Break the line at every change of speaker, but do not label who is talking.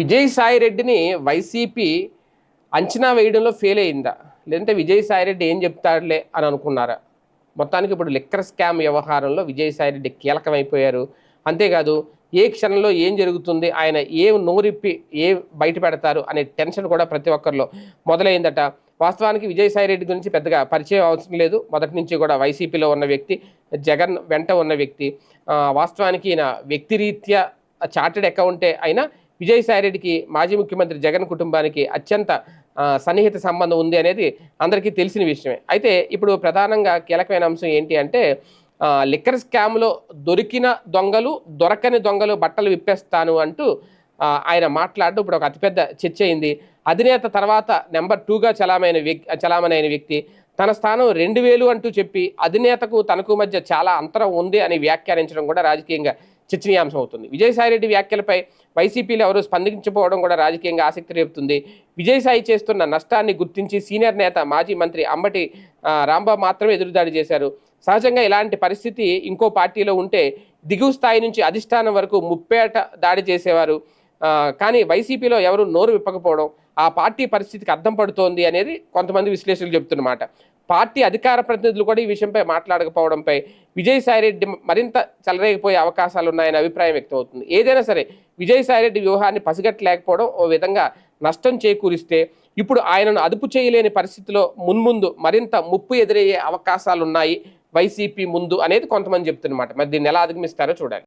విజయసాయి రెడ్డిని వైసీపీ అంచనా వేయడంలో ఫెయిల్ అయిందా? లేదంటే విజయసాయి రెడ్డి ఏం చెప్తాడులే అని అనుకున్నారా? మొత్తానికి ఇప్పుడు లిక్కర్ స్కామ్ వ్యవహారంలో విజయసాయి రెడ్డి కీలకమైపోయారు. అంతేకాదు ఏ క్షణంలో ఏం జరుగుతుంది? ఆయన ఏ నోరిప్పి ఏ బయట పెడతారు? అనే టెన్షన్ కూడా ప్రతి ఒక్కరిలో మొదలైందట. వాస్తవానికి విజయసాయి రెడ్డి గురించి పెద్దగా పరిచయం అవసరం లేదు. మొదటి నుంచి కూడా వైసీపీలో ఉన్న వ్యక్తి జగన్ వెంట ఉన్న వ్యక్తి. వాస్తవానికి ఈయన వ్యక్తిరీత్యా చార్టెడ్ అకౌంటే అయినా విజయసాయి రెడ్డికి మాజీ ముఖ్యమంత్రి జగన్ కుటుంబానికి అత్యంత సన్నిహిత సంబంధం ఉంది అనేది అందరికీ తెలిసిన విషయమే. అయితే ఇప్పుడు ప్రధానంగా కీలకమైన అంశం ఏంటి అంటే లిక్కర్ స్కామ్లో దొరికిన దొంగలు దొరకని దొంగలు బట్టలు విప్పేస్తాను అంటూ ఆయన మాట్లాడడం ఇప్పుడు ఒక అతిపెద్ద చర్చ అయింది. అధినేత తర్వాత నెంబర్ టూగా చలామైన వ్యక్తి చలామణైన వ్యక్తి తన స్థానం రెండు వేలు అంటూ చెప్పి అధినేతకు తనకు మధ్య చాలా అంతరం ఉంది అని వ్యాఖ్యానించడం కూడా రాజకీయంగా చర్చనీయాంశం అవుతుంది విజయసాయిరెడ్డి వ్యాఖ్యలపై వైసీపీలో ఎవరు స్పందించకపోవడం కూడా రాజకీయంగా ఆసక్తి రేపుతుంది. విజయసాయి చేస్తున్న నష్టాన్ని గుర్తించి సీనియర్ నేత మాజీ మంత్రి అంబటి రాంబాబు మాత్రమే ఎదురుదాడి చేశారు. సహజంగా ఇలాంటి పరిస్థితి ఇంకో పార్టీలో ఉంటే దిగువ స్థాయి నుంచి అధిష్టానం వరకు ముప్పేట దాడి చేసేవారు. కానీ వైసీపీలో ఎవరు నోరు విప్పకపోవడం ఆ పార్టీ పరిస్థితికి అర్థం పడుతోంది అనేది కొంతమంది విశ్లేషకులు చెబుతున్నమాట. పార్టీ అధికార ప్రతినిధులు కూడా ఈ విషయంపై మాట్లాడకపోవడంపై విజయసాయిరెడ్డి మరింత చెలరేగిపోయే అవకాశాలు ఉన్నాయనే అభిప్రాయం వ్యక్తమవుతుంది. ఏదైనా సరే విజయసాయిరెడ్డి వ్యూహాన్ని పసిగట్టలేకపోవడం ఓ విధంగా నష్టం చేకూరిస్తే ఇప్పుడు ఆయనను అదుపు చేయలేని పరిస్థితిలో మున్ముందు మరింత ముప్పు ఎదురయ్యే అవకాశాలు ఉన్నాయి వైసీపీ ముందు అనేది కొంతమంది చెప్తున్నమాట. మరి దీన్ని ఎలా అధిగమిస్తారో చూడాలి.